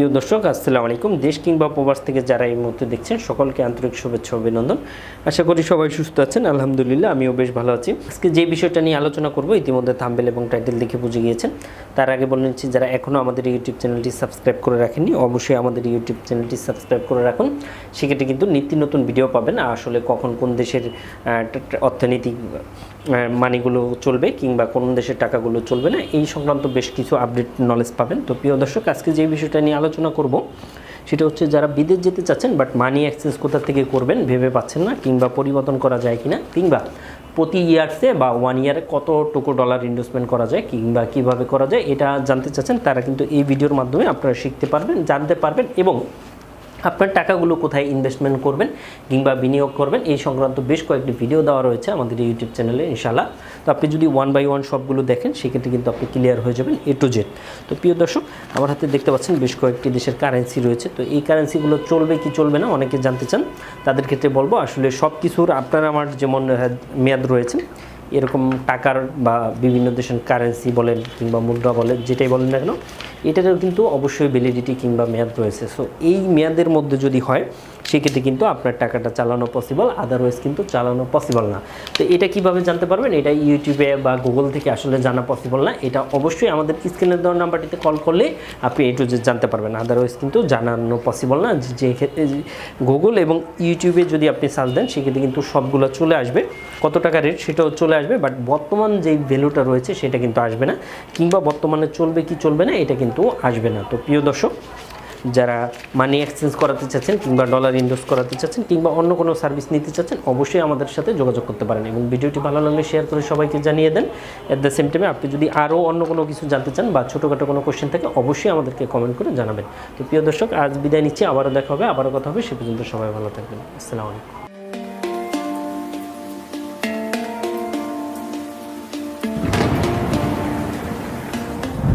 প্রিয় দর্শক, আসসালামু আলাইকুম। দেশ কিংবা প্রবাস থেকে যারা এই মুহূর্তে দেখছেন, সকলকে আন্তরিক শুভেচ্ছা, অভিনন্দন। আশা করি সবাই সুস্থ আছেন, আলহামদুলিল্লাহ, আমিও বেশ ভালো আছি। আজকে যে বিষয়টা নিয়ে আলোচনা করব, ইতিমধ্যে থাম্বেল এবং টাইটেল দেখে বুঝে গিয়েছেন। তার আগে বলে নিচ্ছি, যারা এখনও আমাদের ইউটিউব চ্যানেলটি সাবস্ক্রাইব করে রাখেননি, অবশ্যই আমাদের ইউটিউব চ্যানেলটি সাবস্ক্রাইব করে রাখুন। সেক্ষেত্রে কিন্তু নিত্য নতুন ভিডিও পাবেন আসলে কখন কোন দেশের অর্থনৈতিক মানিগুলো চলবে কিংবা কোন দেশের টাকাগুলো চলবে না, এই সংক্রান্ত বেশ কিছু আপডেট নলেজ পাবেন। তো প্রিয় দর্শক, আজকে যে বিষয়টা নিয়ে আলোচনা করব। সেটা হচ্ছে যারা বিদেশ যেতে চাচ্ছেন বাট মানি এক্সচেঞ্জ কোথা থেকে করবেন ভেবে পাচ্ছেন না কিংবা পরিবর্তন করা যায় কিনা কিংবা প্রতি ইয়ার্সে বা ওয়ান ইয়ারে কতটুকু ডলার ইনভেস্টমেন্ট করা যায় কিংবা কীভাবে করা যায় এটা জানতে চাচ্ছেন, তারা কিন্তু এই ভিডিওর মাধ্যমে আপনারা শিখতে পারবেন, জানতে পারবেন এবং আপনার টাকাগুলো কোথায় ইনভেস্টমেন্ট করবেন কিংবা বিনিয়োগ করবেন, এই সংক্রান্ত বেশ কয়েকটি ভিডিও দেওয়া রয়েছে আমাদের ইউটিউব চ্যানেলে ইনশাল্লাহ তো আপনি যদি ওয়ান বাই ওয়ান সবগুলো দেখেন, সেক্ষেত্রে কিন্তু আপনি ক্লিয়ার হয়ে যাবেন এ টু জেড তো প্রিয় দর্শক, আমার হাতে দেখতে পাচ্ছেন বেশ কয়েকটি দেশের কারেন্সি রয়েছে। তো এই কারেন্সিগুলো চলবে কি চলবে না, অনেকে জানতে চান। তাদের ক্ষেত্রে বলব, আসলে সব কিছুর আপনার আমার যেমন মেয়াদ রয়েছে এরকম টাকার বা বিভিন্ন দেশের কারেন্সি বলেন কিংবা মুদ্রা বলেন, যেটাই বলেন না কেন এটারও কিন্তু অবশ্যই ভ্যালিডিটি কিংবা মেয়াদ রয়েছে। সো এই মেয়াদের মধ্যে যদি হয় সেক্ষেত্রে কিন্তু আপনার টাকাটা চালানো পসিবল আদারওয়াইজ কিন্তু চালানো পসিবল না। তো এটা কীভাবে জানতে পারবেন? এটা ইউটিউবে বা গুগল থেকে আসলে জানা পসিবল না। এটা অবশ্যই আমাদের স্ক্রিনের দেওয়ার নাম্বারটিতে কল করলে আপনি এ টু জেড জানতে পারবেন। আদারওয়াইজ কিন্তু জানানো পসিবল না। যে- গুগল এবং ইউটিউবে যদি আপনি সার্চ দেন, সেক্ষেত্রে কিন্তু সবগুলো চলে আসবে। কত টাকা রেট সেটাও চলে আসবে। বাট বর্তমান যেই ভ্যালুটা রয়েছে, সেটা কিন্তু আসবে না। কিংবা বর্তমানে চলবে কি চলবে না, এটা কিন্তু আসবে না। তো প্রিয় দর্শক যারা মানি এক্সচেঞ্জ করাতে চাচ্ছেন কিংবা ডলার ইনভেস্ট করাতে চাচ্ছেন কিংবা অন্য কোনো সার্ভিস নিতে চাচ্ছেন, অবশ্যই আমাদের সাথে যোগাযোগ করতে পারেন এবং ভিডিওটি ভালো লাগলে শেয়ার করে সবাইকে জানিয়ে দেন। অ্যাট দ্য সেম টাইমে আপনি যদি আরও অন্য কোনো কিছু জানতে চান বা ছোটোখাটো কোনো কোশ্চেন থাকে, অবশ্যই আমাদেরকে কমেন্ট করে জানাবেন। তো প্রিয় দর্শক, আজ বিদায় নিচ্ছি, আবারও দেখা হবে, আবারও কথা হবে, সে পর্যন্ত সবাই ভালো থাকবেন। আসসালামু আলাইকুম।